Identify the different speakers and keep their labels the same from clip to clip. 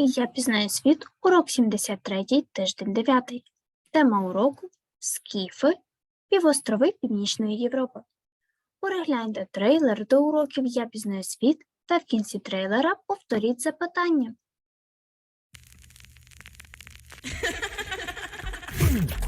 Speaker 1: Я пізнаю світ, урок 73, тиждень 9. Тема уроку Скіфи, півострови Північної Європи. Перегляньте трейлер до уроків Я пізнаю світ та в кінці трейлера повторіть запитання.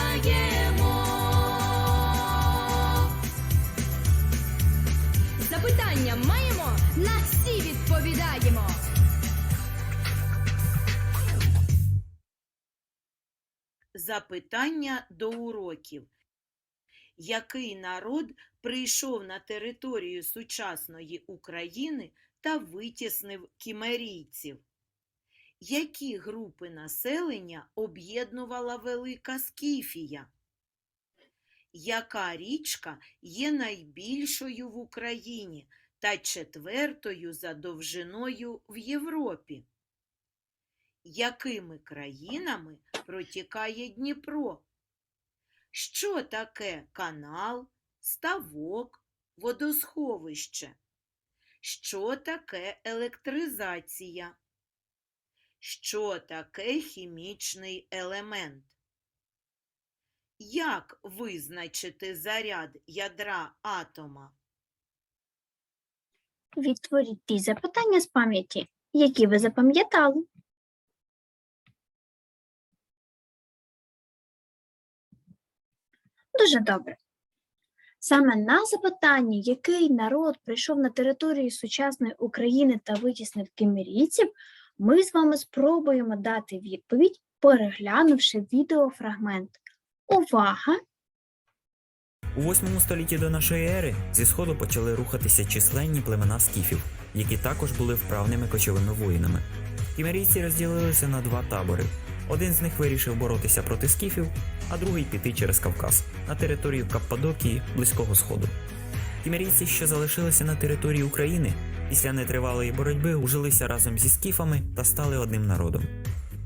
Speaker 2: На всі відповідаємо.
Speaker 3: Запитання до уроків. Який народ прийшов на територію сучасної України та витіснив кімерійців? Які групи населення об'єднувала Велика Скіфія? Яка річка є найбільшою в Україні та четвертою за довжиною в Європі? Якими країнами протікає Дніпро? Що таке канал, ставок, водосховище? Що таке електризація? Що таке хімічний елемент? Як визначити заряд ядра атома?
Speaker 1: Відтворіть ті запитання з пам'яті, які ви запам'ятали. Дуже добре. Саме на запитання, який народ прийшов на територію сучасної України та витіснив кімерійців, ми з вами спробуємо дати відповідь, переглянувши відеофрагмент. Увага!
Speaker 4: У 8 столітті до нашої ери зі сходу почали рухатися численні племена скіфів, які також були вправними кочовими воїнами. Кімерійці розділилися на два табори. Один з них вирішив боротися проти скіфів, а другий піти через Кавказ на територію Каппадокії близького сходу. Кімерійці, що залишилися на території України, після нетривалої боротьби ужилися разом зі скіфами та стали одним народом.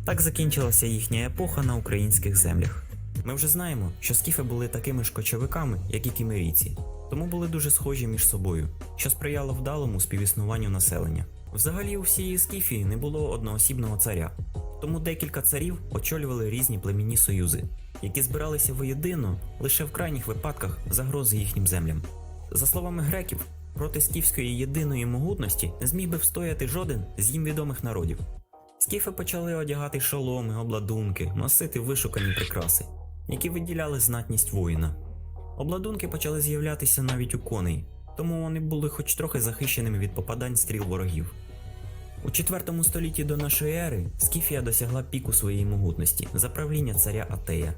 Speaker 4: Так закінчилася їхня епоха на українських землях. Ми вже знаємо, що скіфи були такими ж кочовиками, як і кімерійці, тому були дуже схожі між собою, що сприяло вдалому співіснуванню населення. Взагалі у всієї скіфії не було одноосібного царя, тому декілька царів очолювали різні племінні союзи, які збиралися воєдино лише в крайніх випадках загрози їхнім землям. За словами греків, проти скіфської єдиної могутності не зміг би встояти жоден з їм відомих народів. Скіфи почали одягати шоломи, обладунки, носити вишукані прикраси, які виділяли знатність воїна. Обладунки почали з'являтися навіть у коней, тому вони були хоч трохи захищеними від попадань стріл ворогів. У IV столітті до нашої ери Скіфія досягла піку своєї могутності за правління царя Атея.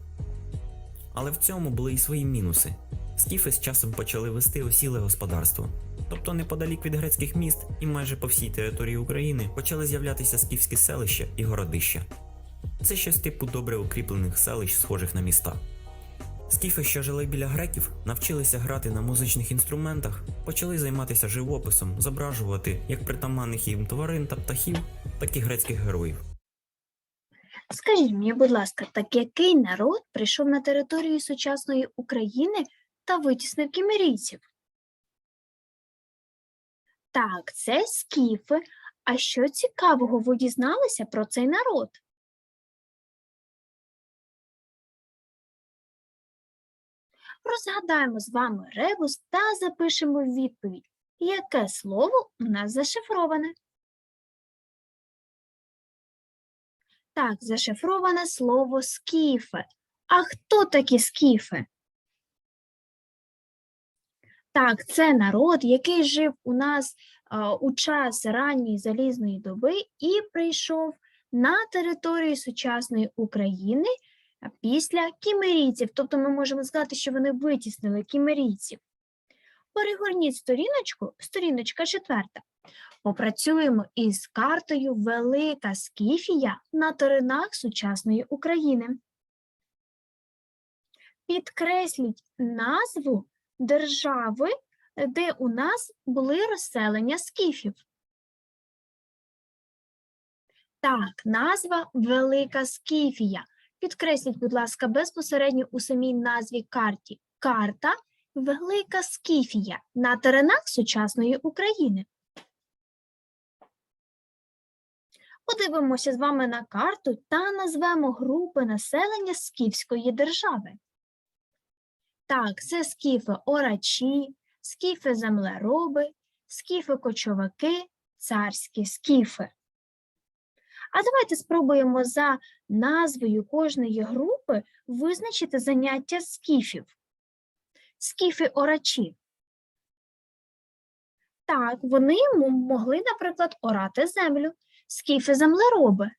Speaker 4: Але в цьому були і свої мінуси. Скіфи з часом почали вести осіле господарство. Тобто неподалік від грецьких міст і майже по всій території України почали з'являтися скіфські селища і городища. Це щось типу добре укріплених селищ, схожих на міста. Скіфи, що жили біля греків, навчилися грати на музичних інструментах, почали займатися живописом, зображувати як притаманних їм тварин та птахів, так і грецьких героїв.
Speaker 1: Скажіть мені, будь ласка, так який народ прийшов на територію сучасної України та витіснив кімерійців? Так, це скіфи. А що цікавого ви дізналися про цей народ? Розгадаємо з вами ребус та запишемо відповідь, яке слово у нас зашифроване. Так, зашифроване слово скіфи. А хто такі скіфи? Так, це народ, який жив у нас у час ранньої залізної доби і прийшов на територію сучасної України після кімерійців. Тобто ми можемо сказати, що вони витіснили кімерійців. Перегорніть сторіночку, сторіночка четверта. Попрацюємо із картою Велика Скіфія на теренах сучасної України. Підкресліть назву держави, де у нас були розселення скіфів. Так, назва Велика Скіфія. Підкресліть, будь ласка, безпосередньо у самій назві карті. Карта Велика Скіфія на теренах сучасної України. Подивимося з вами на карту та назвемо групи населення Скіфської держави. Так, це скіфи орачі, скіфи землероби, скіфи кочовики, царські скіфи. А давайте спробуємо за назвою кожної групи визначити заняття скіфів. Скіфи орачі. Так, вони могли, наприклад, орати землю, скіфи землероби.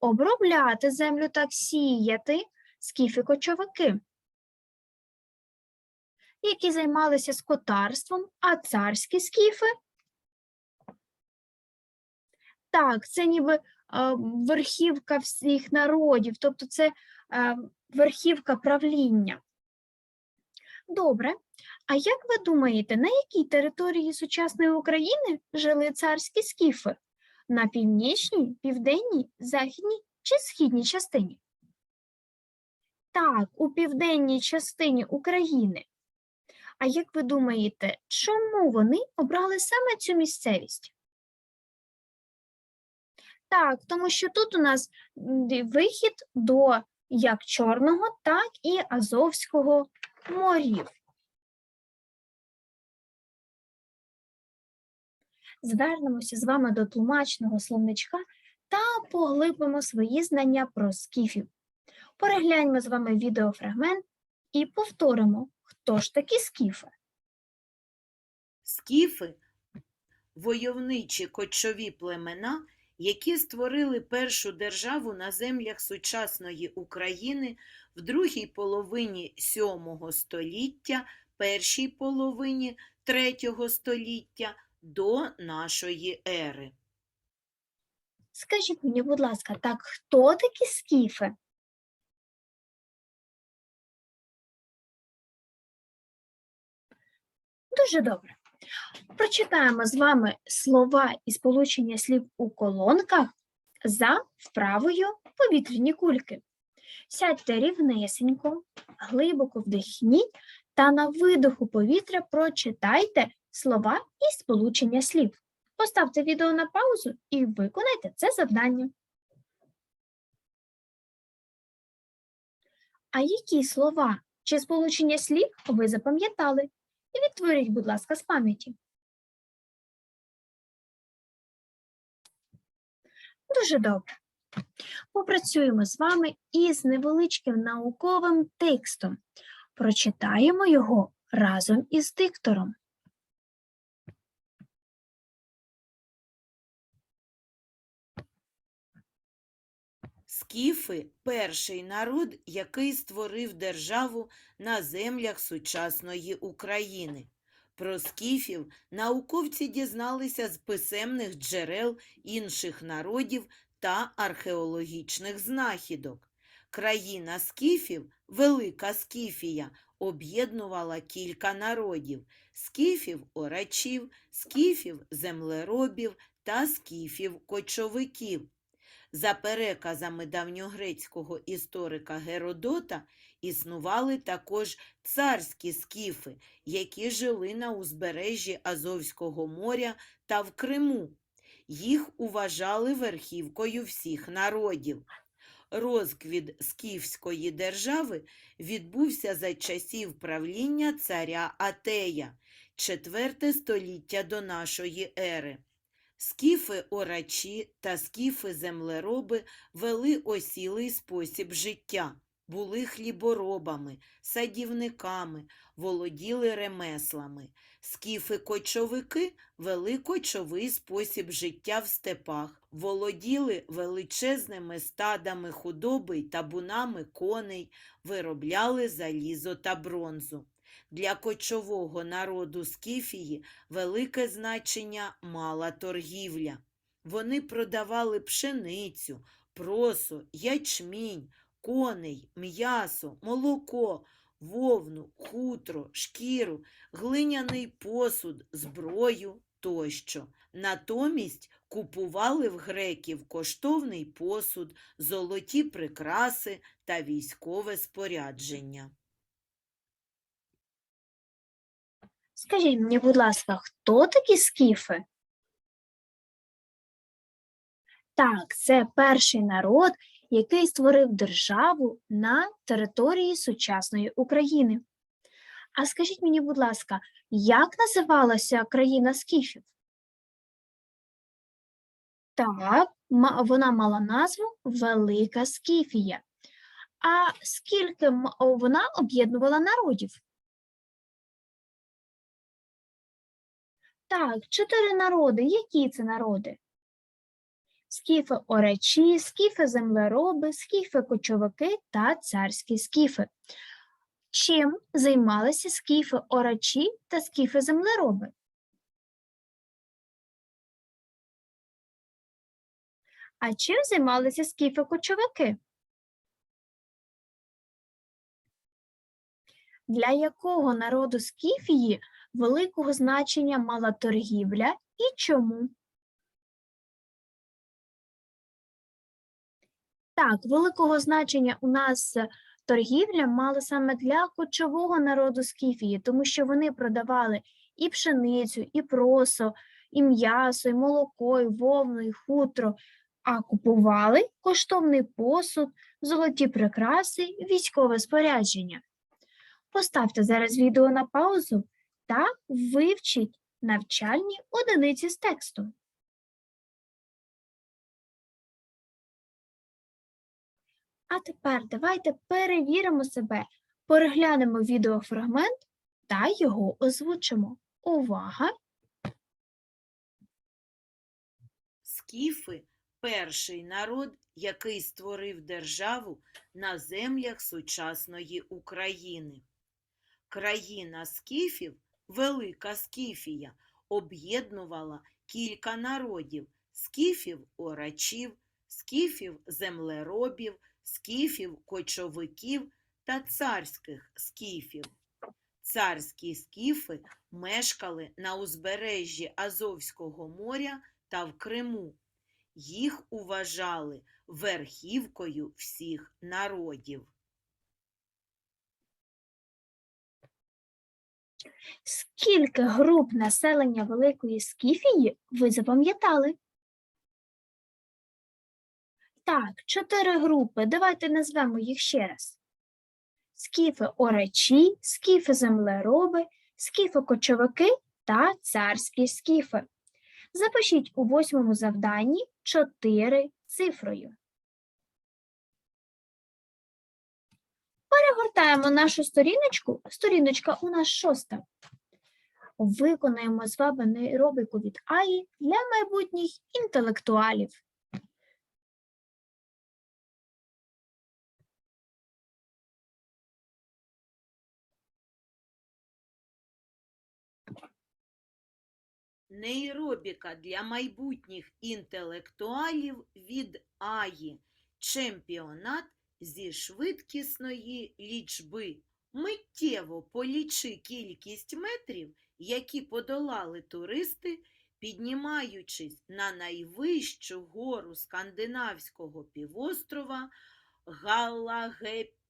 Speaker 1: Обробляти землю так сіяти, скіфи кочовики, які займалися скотарством, а царські скіфи так, це ніби верхівка всіх народів, тобто це верхівка правління. Добре. А як ви думаєте, на якій території сучасної України жили царські скіфи? На північній, південній, західній чи східній частині? Так, у південній частині України. А як ви думаєте, чому вони обрали саме цю місцевість? Так, тому що тут у нас вихід до як Чорного, так і Азовського морів. Звернемося з вами до тлумачного словничка та поглибимо свої знання про скіфів. Перегляньмо з вами відеофрагмент і повторимо, хто ж такі скіфи.
Speaker 3: Скіфи войовничі кочові племена, які створили першу державу на землях сучасної України в другій половині VII століття, першій половині III століття до нашої ери.
Speaker 1: Скажіть мені, будь ласка, так хто такі скіфи? Дуже добре. Прочитаємо з вами слова і сполучення слів у колонках за вправою повітряні кульки. Сядьте рівнесенько, глибоко вдихніть та на видоху повітря прочитайте слова і сполучення слів. Поставте відео на паузу і виконайте це завдання. А які слова чи сполучення слів ви запам'ятали? І відтворіть, будь ласка, з пам'яті. Дуже добре. Попрацюємо з вами із невеличким науковим текстом. Прочитаємо його разом із диктором.
Speaker 3: Скіфи – перший народ, який створив державу на землях сучасної України. Про скіфів науковці дізналися з писемних джерел інших народів та археологічних знахідок. Країна скіфів, Велика Скіфія, об'єднувала кілька народів – скіфів – орачів, скіфів – землеробів та скіфів – кочовиків. За переказами давньогрецького історика Геродота існували також царські скіфи, які жили на узбережжі Азовського моря та в Криму. Їх уважали верхівкою всіх народів. Розквіт скіфської держави відбувся за часів правління царя Атея, IV століття до нашої ери. Скіфи орачі та скіфи землероби вели осілий спосіб життя, були хліборобами, садівниками, володіли ремеслами. Скіфи кочовики вели кочовий спосіб життя в степах, володіли величезними стадами худоби й табунами коней, виробляли залізо та бронзу. Для кочового народу Скіфії велике значення мала торгівля. Вони продавали пшеницю, просо, ячмінь, коней, м'ясо, молоко, вовну, хутро, шкіру, глиняний посуд, зброю тощо. Натомість купували в греків коштовний посуд, золоті прикраси та військове спорядження.
Speaker 1: Скажіть мені, будь ласка, хто такі скіфи? Так, це перший народ, який створив державу на території сучасної України. А скажіть мені, будь ласка, як називалася країна скіфів? Так, вона мала назву Велика Скіфія. А скільки вона об'єднувала народів? Так, чотири народи. Які це народи? Скіфи оречі, скіфи землероби, скіфи кочовики та царські скіфи. Чим займалися скіфи орачі та скіфи землероби? А чим займалися скіфи кочовики? Для якого народу Скіфії великого значення мала торгівля і чому? Так, великого значення у нас торгівля мала саме для кочового народу Скіфії, тому що вони продавали і пшеницю, і просо, і м'ясо, і молоко, і вовну, і хутро, а купували коштовний посуд, золоті прикраси, військове спорядження. Поставте зараз відео на паузу та вивчіть навчальні одиниці з тексту. А тепер давайте перевіримо себе, переглянемо відеофрагмент та його озвучимо. Увага!
Speaker 3: Скіфи перший народ, який створив державу на землях сучасної України. Країна скіфів, Велика Скіфія, об'єднувала кілька народів скіфів орачів, скіфів землеробів, скіфів кочовиків та царських скіфів. Царські скіфи мешкали на узбережжі Азовського моря та в Криму. Їх уважали верхівкою всіх народів.
Speaker 1: Скільки груп населення Великої Скіфії ви запам'ятали? Так, чотири групи. Давайте назвемо їх ще раз. Скіфи орачі, скіфи землероби, скіфи кочовики та царські скіфи. Запишіть у восьмому завданні чотири цифрою. Перегортаємо нашу сторіночку. Сторіночка у нас шоста. Виконаємо з вами нейробику від АІ для майбутніх інтелектуалів.
Speaker 3: Нейробіка для майбутніх інтелектуалів від Аї. Чемпіонат зі швидкісної лічби. Миттєво полічи кількість метрів, які подолали туристи, піднімаючись на найвищу гору скандинавського півострова Галагепіген.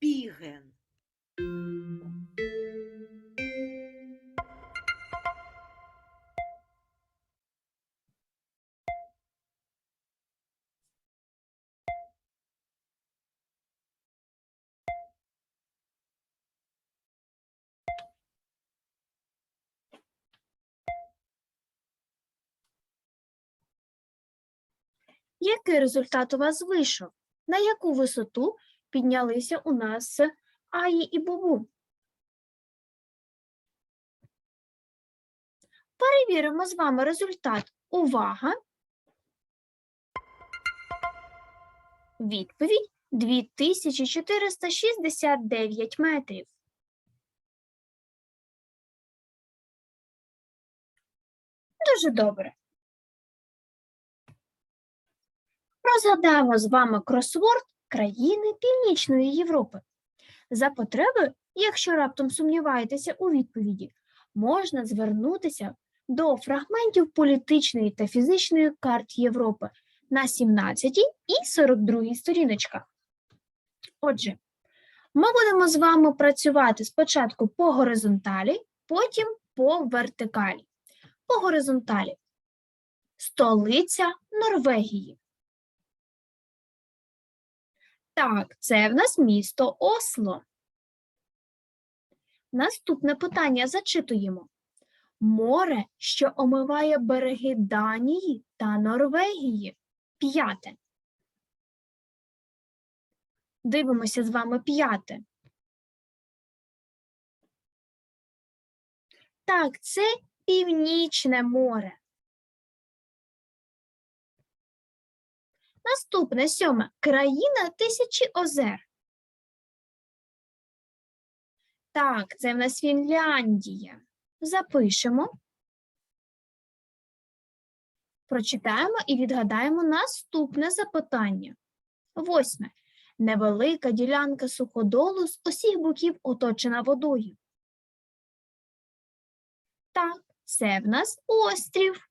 Speaker 1: Який результат у вас вийшов? На яку висоту піднялися у нас Аї і Бубу? Перевіримо з вами результат. Увага. Відповідь 2469 метрів. Дуже добре. Розгадаємо з вами кросворд країни Північної Європи. За потреби, якщо раптом сумніваєтеся у відповіді, можна звернутися до фрагментів політичної та фізичної карт Європи на 17 і 42 сторіночках. Отже, ми будемо з вами працювати спочатку по горизонталі, потім по вертикалі. По горизонталі. Столиця Норвегії. Так, це в нас місто Осло. Наступне питання зачитуємо. Море, що омиває береги Данії та Норвегії. П'яте. Дивимося з вами п'яте. Так, це Північне море. Наступне сьоме. Країна тисячі озер. Так, це в нас Фінляндія. Запишемо. Прочитаємо і відгадаємо наступне запитання. Восьме. Невелика ділянка суходолу з усіх боків оточена водою. Так, це в нас острів.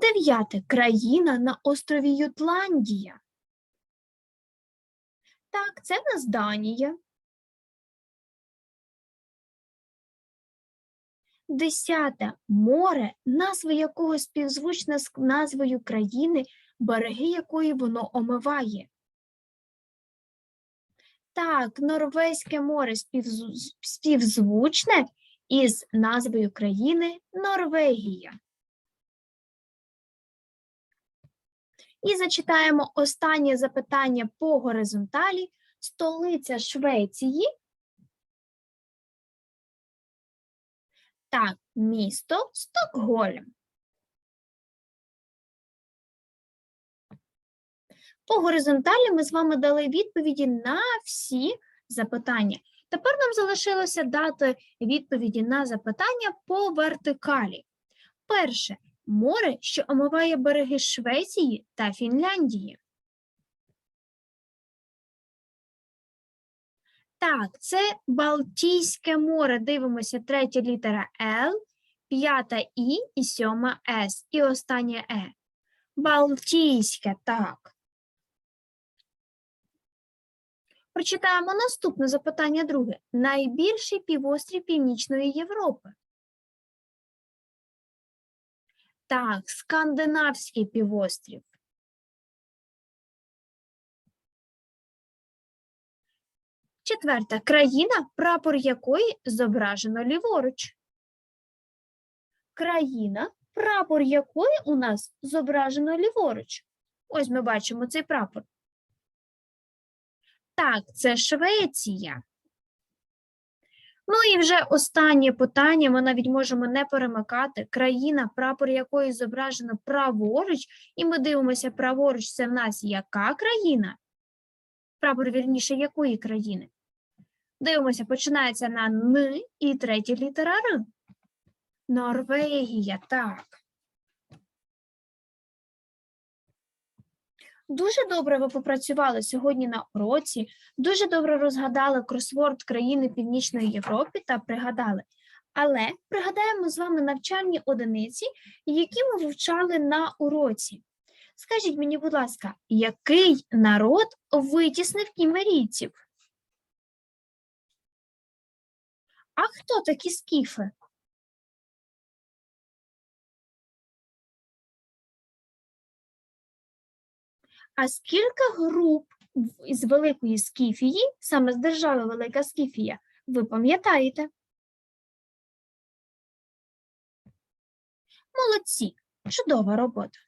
Speaker 1: Дев'яте. Країна на острові Ютландія. Так, це в нас Данія. Десяте. Море, назва якого співзвучна з назвою країни, береги якої воно омиває. Так, Норвезьке море співзвучне із назвою країни Норвегія. І зачитаємо останнє запитання по горизонталі. Столиця Швеції. Так, місто Стокгольм. По горизонталі ми з вами дали відповіді на всі запитання. Тепер нам залишилося дати відповіді на запитання по вертикалі. Перше море, що омиває береги Швеції та Фінляндії. Так, це Балтійське море. Дивимося, третя літера Л, п'ята І і сьома С, і останнє Е. Балтійське, так. Прочитаємо наступне запитання друге. Найбільший півострів Північної Європи. Так, скандинавський півострів. Четверта країна, прапор якої зображено ліворуч. Країна, прапор якої у нас зображено ліворуч. Ось ми бачимо цей прапор. Так, це Швеція. Ну і вже останнє питання, ми навіть можемо не перемикати. Країна, прапор якої зображено праворуч, і ми дивимося праворуч, це в нас яка країна? Прапор, вірніше, якої країни? Дивимося, починається на Н і третя літера Р. Норвегія, так. Дуже добре ви попрацювали сьогодні на уроці, дуже добре розгадали кросворд країни Північної Європи та пригадали. Але пригадаємо з вами навчальні одиниці, які ми вивчали на уроці. Скажіть мені, будь ласка, який народ витіснив кімерійців? А хто такі скіфи? А скільки груп з Великої Скіфії, саме з держави Велика Скіфія, ви пам'ятаєте? Молодці, чудова робота.